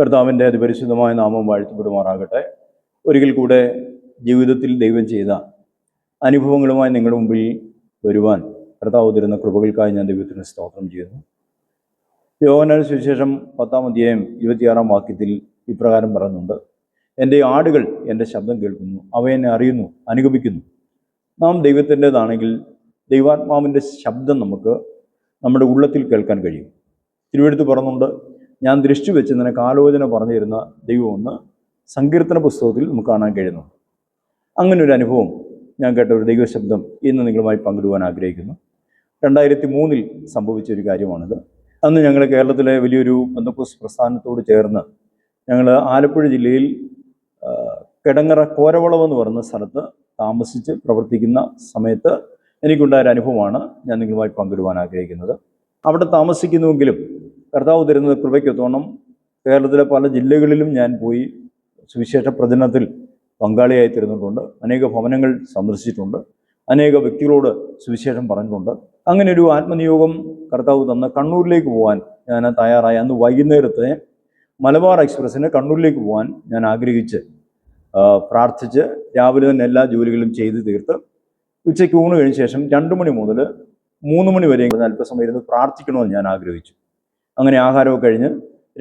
കർത്താവിന്റെ അതിപരിശുദ്ധമായ നാമം വാഴ്ത്തപ്പെടുമാറാകട്ടെ. ഒരിക്കൽ കൂടെ ജീവിതത്തിൽ ദൈവം ചെയ്ത അനുഭവങ്ങളുമായി നിങ്ങളുടെ മുമ്പിൽ വരുവാൻ കർത്താവ് തരുന്ന കൃപകൾക്കായി ഞാൻ ദൈവത്തിന് സ്തോത്രം ചെയ്യുന്നു. യോഹന സുവിശേഷം പത്താം അധ്യായം ഇരുപത്തിയാറാം വാക്യത്തിൽ ഇപ്രകാരം പറയുന്നുണ്ട്. എന്റെ ആടുകൾ എന്റെ ശബ്ദം കേൾക്കുന്നു അവ എന്നെ അറിയുന്നു അനുഗമിക്കുന്നു. നാം ദൈവത്തിന്റെതാണെങ്കിൽ ദൈവാത്മാവിന്റെ ശബ്ദം നമുക്ക് നമ്മുടെ ഉള്ളത്തിൽ കേൾക്കാൻ കഴിയും. തിരുവെടുത്ത് പറഞ്ഞുകൊണ്ട് ഞാൻ ദൃഷ്ടി വെച്ച് നിനക്ക് ആലോചന പറഞ്ഞു തരുന്ന ദൈവമെന്ന് സങ്കീർത്തന പുസ്തകത്തിൽ നമുക്ക് കാണാൻ കഴിയുന്നു. അങ്ങനെ ഒരു അനുഭവം ഞാൻ കേട്ട ഒരു ദൈവശബ്ദം ഇന്ന് നിങ്ങളുമായി പങ്കിടുവാൻ ആഗ്രഹിക്കുന്നു. രണ്ടായിരത്തി മൂന്നിൽ സംഭവിച്ച ഒരു കാര്യമാണിത്. അന്ന് ഞങ്ങൾ കേരളത്തിലെ വലിയൊരു ബന്ധക്കോസ് പ്രസ്ഥാനത്തോട് ചേർന്ന് ഞങ്ങൾ ആലപ്പുഴ ജില്ലയിൽ കിടങ്ങറ കോരവളവ് എന്ന് പറയുന്ന സ്ഥലത്ത് താമസിച്ച് പ്രവർത്തിക്കുന്ന സമയത്ത് എനിക്കുണ്ടായ അനുഭവമാണ് ഞാൻ നിങ്ങളുമായി പങ്കിടുവാൻ ആഗ്രഹിക്കുന്നത്. അവിടെ താമസിക്കുന്നുവെങ്കിലും കർത്താവ് തരുന്ന കൃപയ്ക്കൊത്തോണം കേരളത്തിലെ പല ജില്ലകളിലും ഞാൻ പോയി സുവിശേഷ പ്രചരണത്തിൽ പങ്കാളിയായി തരുന്നിട്ടുണ്ട് അനേക ഭവനങ്ങൾ സന്ദർശിച്ചിട്ടുണ്ട്. അനേക വ്യക്തികളോട് സുവിശേഷം പറഞ്ഞിട്ടുണ്ട്. അങ്ങനെ ഒരു ആത്മനിയോഗം കർത്താവ് തന്ന കണ്ണൂരിലേക്ക് പോകാൻ ഞാൻ തയ്യാറായി. അന്ന് വൈകുന്നേരത്തെ മലബാർ എക്സ്പ്രസ്സിന് കണ്ണൂരിലേക്ക് പോകാൻ ഞാൻ ആഗ്രഹിച്ച് പ്രാർത്ഥിച്ച് രാവിലെ തന്നെ എല്ലാ ജോലികളും ചെയ്ത് തീർത്ത് ഉച്ചയ്ക്ക് ഊണ് കഴിഞ്ഞ ശേഷം രണ്ട് മണി മുതൽ മൂന്ന് മണി വരെ അല്പസമയം ഇരുന്ന് പ്രാർത്ഥിക്കണമെന്ന് ഞാൻ ആഗ്രഹിച്ചു. അങ്ങനെ ആഹാരമൊക്കെ കഴിഞ്ഞ്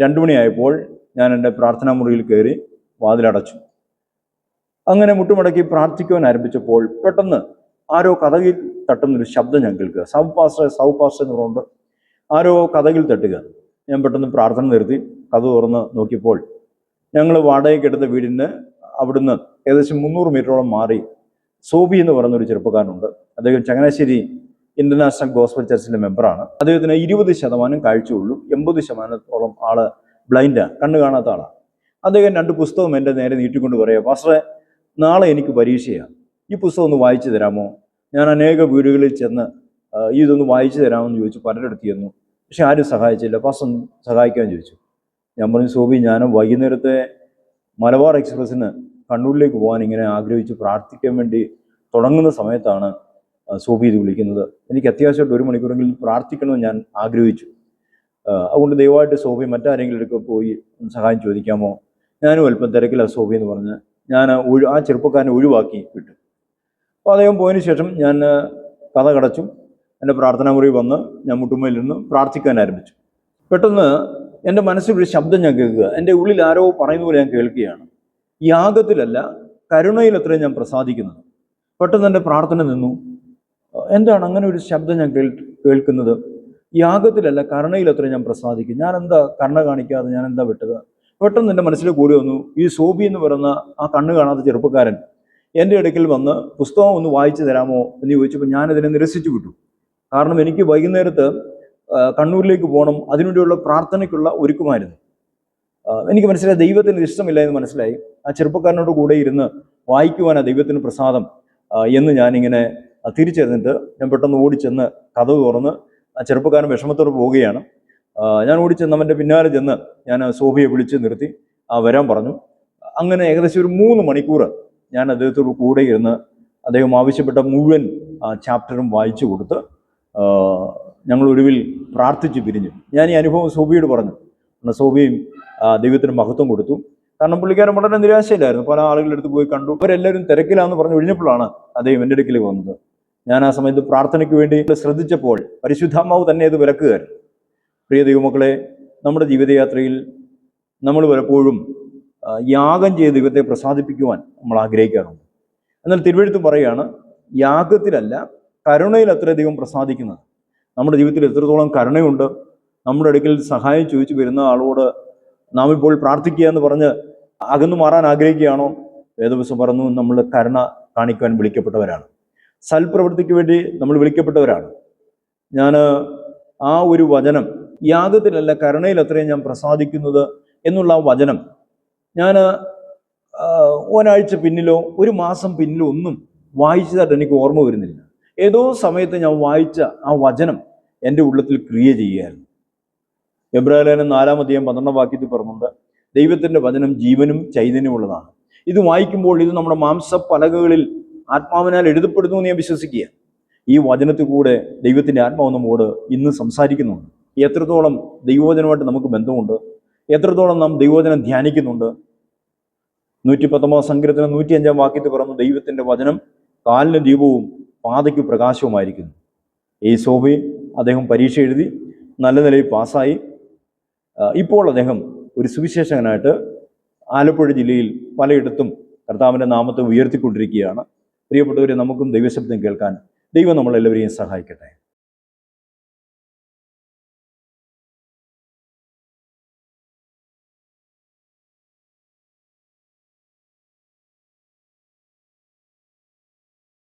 രണ്ടു മണിയായപ്പോൾ ഞാൻ എന്റെ പ്രാർത്ഥനാ മുറിയിൽ കയറി വാതിലടച്ചു. അങ്ങനെ മുട്ടുമടക്കി പ്രാർത്ഥിക്കുവാൻ ആരംഭിച്ചപ്പോൾ പെട്ടെന്ന് ആരോ കഥകിൽ തട്ടുന്നൊരു ശബ്ദം ഞാൻ കേൾക്കുക. സൗ പാസ്റ്റർ സൗ പാസ്റ്റർ എന്ന് പറഞ്ഞുകൊണ്ട് ആരോ കഥകിൽ തട്ടുക. ഞാൻ പെട്ടെന്ന് പ്രാർത്ഥന നിർത്തി. കഥ തുറന്ന് നോക്കിയപ്പോൾ ഞങ്ങൾ വാടകയ്ക്ക് എടുത്ത വീടിന് അവിടുന്ന് ഏകദേശം മുന്നൂറ് മീറ്ററോളം മാറി സോബി എന്ന് പറയുന്ന ഒരു ചെറുപ്പക്കാരനുണ്ട്. അദ്ദേഹം ചങ്ങനാശ്ശേരി ഇന്റർനാഷണൽ ഗോസ്ബൽ ചർച്ചിന്റെ മെമ്പറാണ്. അദ്ദേഹത്തിന് ഇരുപത് ശതമാനം കാഴ്ചയുള്ളൂ. എൺപത് ശതമാനത്തോളം ആൾ ബ്ലൈൻഡാണ് കണ്ണു കാണാത്ത ആളാണ് അദ്ദേഹം രണ്ട് പുസ്തകം എന്റെ നേരെ നീട്ടിക്കൊണ്ട് പറയാം പാസ്റ്ററെ നാളെ എനിക്ക് പരീക്ഷയാണ് ഈ പുസ്തകം ഒന്ന് വായിച്ചു തരാമോ? ഞാൻ അനേക വീടുകളിൽ ചെന്ന് ഇതൊന്ന് വായിച്ചു തരാമെന്ന് ചോദിച്ചു പലരെടുത്ത് ചെന്നു. പക്ഷെ ആരും സഹായിച്ചില്ല. പാസ്റ്റർ സഹായിക്കാൻ ചോദിച്ചു. ഞാൻ പറഞ്ഞു സോബി ഞാൻ വൈകുന്നേരത്തെ മലബാർ എക്സ്പ്രസ്സിന് കണ്ണൂരിലേക്ക് പോകാൻ ഇങ്ങനെ ആഗ്രഹിച്ച് പ്രാർത്ഥിക്കാൻ വേണ്ടി തുടങ്ങുന്ന സമയത്താണ് ആ, ചെയ്ത് വിളിക്കുന്നത്. എനിക്ക് അത്യാവശ്യമായിട്ട് ഒരു മണിക്കൂറെങ്കിലും പ്രാർത്ഥിക്കണമെന്ന് ഞാൻ ആഗ്രഹിച്ചു. അതുകൊണ്ട് ദയവായിട്ട് സോഫി മറ്റാരെങ്കിലും എടുക്കെ പോയി സഹായം ചോദിക്കാമോ? ഞാനും അല്പം തിരക്കില്ല സോഫി എന്ന് പറഞ്ഞ് ഞാൻ ഒഴി ആ ചെറുപ്പക്കാരനെ ഒഴിവാക്കി വിട്ടു. അപ്പോൾ അദ്ദേഹം പോയതിന് ശേഷം ഞാൻ കഥ കടച്ചു. എന്റെ പ്രാർത്ഥനാ മുറി വന്ന് ഞാൻ മുട്ടുമ്മയിൽ നിന്ന് പ്രാർത്ഥിക്കാൻ ആരംഭിച്ചു. പെട്ടെന്ന് എന്റെ മനസ്സിൽ ഒരു ശബ്ദം ഞാൻ കേൾക്കുക. എന്റെ ഉള്ളിൽ ആരോ പറയുന്ന പോലെ ഞാൻ കേൾക്കുകയാണ്. യാഗത്തിലല്ല കരുണയിൽ അത്രയും ഞാൻ പ്രസാദിക്കുന്നത്. പെട്ടെന്ന് എന്റെ പ്രാർത്ഥന നിന്നു. എന്താണ് അങ്ങനെ ഒരു ശബ്ദം ഞാൻ കേൾ കേൾക്കുന്നത്? യാഗത്തിലല്ല കരുണയിൽ അത്രയും ഞാൻ പ്രസാദിക്കും. ഞാൻ എന്താ കരുണ കാണിക്കാതെ ഞാൻ എന്താ വിട്ടത്? പെട്ടെന്ന് എന്റെ മനസ്സിൽ കൂടി വന്നു ഈ സോബി എന്ന് പറയുന്ന ആ കണ്ണ് കാണാത്ത ചെറുപ്പക്കാരൻ എന്റെ അടുക്കൽ വന്ന് പുസ്തകം ഒന്ന് വായിച്ചു തരാമോ എന്ന് ചോദിച്ചപ്പോൾ ഞാനതിനെ നിരസിച്ചു വിട്ടു. കാരണം എനിക്ക് വൈകുന്നേരത്ത് കണ്ണൂരിലേക്ക് പോകണം അതിനുവേണ്ടിയുള്ള പ്രാർത്ഥനയ്ക്കുള്ള ഒരുക്കമായിരുന്നു. എനിക്ക് മനസ്സിലായി ദൈവത്തിന് ഇഷ്ടമില്ല എന്ന് മനസ്സിലായി. ആ ചെറുപ്പക്കാരനോട് കൂടെ ഇരുന്ന് വായിക്കുവാനാണ് ദൈവത്തിന് പ്രസാദം എന്ന് ഞാനിങ്ങനെ തിരിച്ചറിഞ്ഞിട്ട് ഞാൻ പെട്ടെന്ന് ഓടിച്ചെന്ന് കഥ തുറന്ന് ആ ചെറുപ്പക്കാരൻ വിഷമത്തോടെ പോവുകയാണ്. ഞാൻ ഓടിച്ചെന്ന് അവന്റെ പിന്നാലെ ചെന്ന് ഞാൻ സോഫിയെ വിളിച്ച് നിർത്തി. വരാൻ പറഞ്ഞു. അങ്ങനെ ഏകദേശം ഒരു മൂന്ന് മണിക്കൂർ ഞാൻ അദ്ദേഹത്തോട് കൂടെ ഇരുന്ന് അദ്ദേഹം ആവശ്യപ്പെട്ട മുഴുവൻ ചാപ്റ്ററും വായിച്ചു കൊടുത്ത് ഞങ്ങൾ ഒടുവിൽ പ്രാർത്ഥിച്ച് പിരിഞ്ഞു. ഞാൻ ഈ അനുഭവം സോബിയോട് പറഞ്ഞു. കാരണം സോബിയും ദൈവത്തിന് മഹത്വം കൊടുത്തു. കാരണം പുള്ളിക്കാരൻ വളരെ നിരാശയിലായിരുന്നു. പല ആളുകളുടെ അടുത്ത് പോയി കണ്ടു. അവരെല്ലാവരും തിരക്കിലാന്ന് പറഞ്ഞ് ഒഴിഞ്ഞപ്പോഴാണ് അദ്ദേഹം എന്റെ അടുക്കൽ വന്നത്. ഞാൻ ആ സമയത്ത് പ്രാർത്ഥനയ്ക്ക് വേണ്ടി ശ്രദ്ധിച്ചപ്പോൾ പരിശുദ്ധാമാവ് തന്നെ അത് വിലക്കുകയായിരുന്നു. പ്രിയ ദൈവമക്കളെ നമ്മുടെ ജീവിതയാത്രയിൽ നമ്മൾ പലപ്പോഴും യാഗം ചെയ്ത് ദൈവത്തെ പ്രസാദിപ്പിക്കുവാൻ നമ്മൾ ആഗ്രഹിക്കാറുണ്ട്. എന്നാൽ തിരുവഴുത്ത് പറയുകയാണ് യാഗത്തിലല്ല കരുണയിൽ അത്രയധികം പ്രസാദിക്കുന്നത്. നമ്മുടെ ജീവിതത്തിൽ എത്രത്തോളം കരുണയുണ്ട് നമ്മുടെ അടുക്കൽ സഹായം ചോദിച്ചു വരുന്ന ആളോട് നാം ഇപ്പോൾ പ്രാർത്ഥിക്കുക എന്ന് പറഞ്ഞ് അകന്നു മാറാൻ ആഗ്രഹിക്കുകയാണോ? വേദവസം പറഞ്ഞു നമ്മൾ കരുണ കാണിക്കുവാൻ വിളിക്കപ്പെട്ടവരാണ്. സൽപ്രവൃത്തിക്ക് വേണ്ടി നമ്മൾ വിളിക്കപ്പെട്ടവരാണ്. ഞാൻ ആ ഒരു വചനം യാഗത്തിലല്ല കരുണയിൽ അത്രയും ഞാൻ പ്രസാദിക്കുന്നത് എന്നുള്ള ആ വചനം ഞാൻ ഒരാഴ്ച പിന്നിലോ ഒരു മാസം പിന്നിലോ ഒന്നും വായിച്ചതായിട്ട് എനിക്ക് ഓർമ്മ വരുന്നില്ല. ഏതോ സമയത്ത് ഞാൻ വായിച്ച ആ വചനം എന്റെ ഉള്ളത്തിൽ ക്രിയ ചെയ്യുകയായിരുന്നു. എബ്രാഹിലേനും നാലാം അധ്യായം പന്ത്രണ്ടാം വാക്യത്തിൽ പറഞ്ഞുകൊണ്ട് ദൈവത്തിന്റെ വചനം ജീവനും ചൈതന്യമുള്ളതാണ്. ഇത് വായിക്കുമ്പോൾ ഇത് നമ്മുടെ മാംസ പലകകളിൽ ആത്മാവിനാൽ എഴുതപ്പെടുന്നു എന്ന് ഞാൻ വിശ്വസിക്കുക ഈ വചനത്തിൽ കൂടെ ദൈവത്തിന്റെ ആത്മാവ് നമ്മോട് ഇന്ന് സംസാരിക്കുന്നുണ്ട്. എത്രത്തോളം ദൈവവചനമായിട്ട് നമുക്ക് ബന്ധമുണ്ട്? എത്രത്തോളം നാം ദൈവവചനം ധ്യാനിക്കുന്നുണ്ട്? നൂറ്റി പത്തൊമ്പത് സങ്കീർത്തനം നൂറ്റി അഞ്ചാം വാക്യത്തിൽ പറഞ്ഞു ദൈവത്തിന്റെ വചനം കാലിന് ദീപവും പാതയ്ക്ക് പ്രകാശവുമായിരിക്കുന്നു. ഈ സോബി അദ്ദേഹം പരീക്ഷ എഴുതി നല്ല നിലയിൽ പാസ്സായി. ഇപ്പോൾ അദ്ദേഹം ഒരു സുവിശേഷകനായിട്ട് ആലപ്പുഴ ജില്ലയിൽ പലയിടത്തും കർത്താവിന്റെ നാമത്തെ ഉയർത്തിക്കൊണ്ടിരിക്കുകയാണ്. പ്രിയപ്പെട്ടവരെ നമുക്കും ദൈവശബ്ദം കേൾക്കാൻ ദൈവം നമ്മളെല്ലാവരെയും സഹായിക്കട്ടെ.